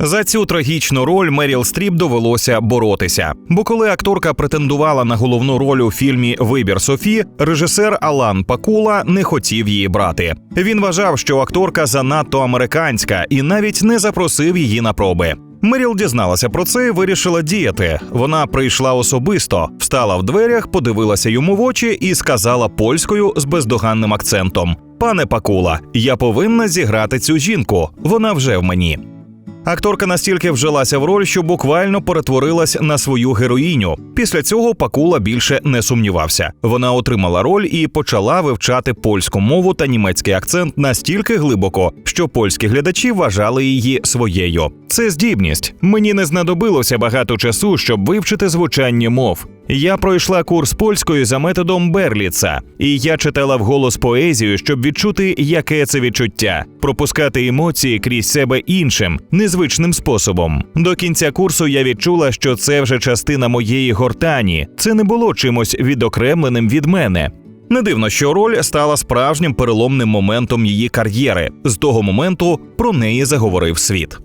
За цю трагічну роль Меріл Стріп довелося боротися. Бо коли акторка претендувала на головну роль у фільмі Вибір Софі, режисер Алан Пакула не хотів її брати. Він вважав, що акторка занадто американська і навіть не запросив її на проби. Меріл дізналася про це і вирішила діяти. Вона прийшла особисто, встала в дверях, подивилася йому в очі і сказала польською з бездоганним акцентом: Пане Пакула, я повинна зіграти цю жінку. Вона вже в мені. Акторка настільки вжилася в роль, що буквально перетворилась на свою героїню. Після цього Пакула більше не сумнівався. Вона отримала роль і почала вивчати польську мову та німецький акцент настільки глибоко, що польські глядачі вважали її своєю. Це здібність. Мені не знадобилося багато часу, щоб вивчити звучання мов. Я пройшла курс польської за методом Берліца, і я читала вголос поезію, щоб відчути, яке це відчуття, пропускати емоції крізь себе іншим, незвичним способом. До кінця курсу я відчула, що це вже частина моєї гортані. Це не було чимось відокремленим від мене. Не дивно, що роль стала справжнім переломним моментом її кар'єри. З того моменту про неї заговорив світ.